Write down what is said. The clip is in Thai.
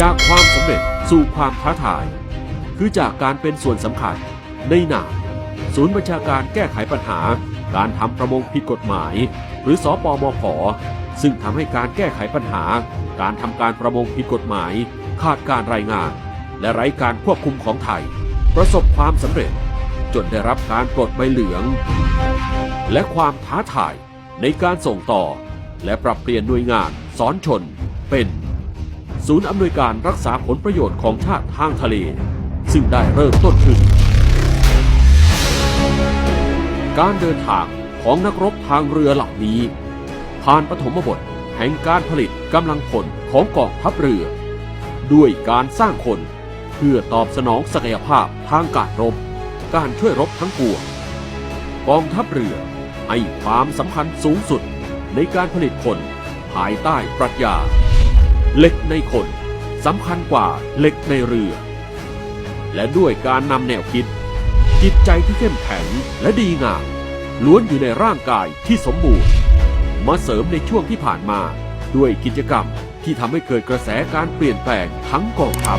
จากความสำเร็จสู่ความท้าทาย คือจากการเป็นส่วนสำคัญในหนาศูนย์บัญชาการแก้ไขปัญหา การทำประมงผิดกฎหมาย หรือสอปอมผซึ่งทำให้การแก้ไขปัญหา การทำการประมงผิดกฎหมาย ขาดการรายงาน และไร้การควบคุมของไทย ประสบความสำเร็จ จนได้รับการปลดใบเหลือง และความท้าทายในการส่งต่อ และปรับเปลี่ยนหน่วยงานสอนชนเป็น ศูนย์อำนวยการรักษาผลประโยชน์ของชาติทางทะเล ซึ่งได้เริ่มต้นขึ้น การเดินทางของนักรบทางเรือเหล่านี้ ผ่านปฐมบทแห่งการผลิตกำลังพลของกองทัพเรือ ด้วยการสร้างคนเพื่อตอบสนองศักยภาพทางการรบ การช่วยรบทั้งปวงกองทัพเรือให้ความสำคัญสูงสุดในการผลิตคนภายใต้ปรัชญา เหล็กในคนสำคัญกว่าเหล็กในเรือ และด้วยการนำแนวคิด จิตใจที่เข้มแข็งและดีงามล้วนอยู่ในร่างกายที่สมบูรณ์ มาเสริมในช่วงที่ผ่านมาด้วยกิจกรรมที่ทำให้เกิดกระแสการเปลี่ยนแปลงทั้งกองทัพ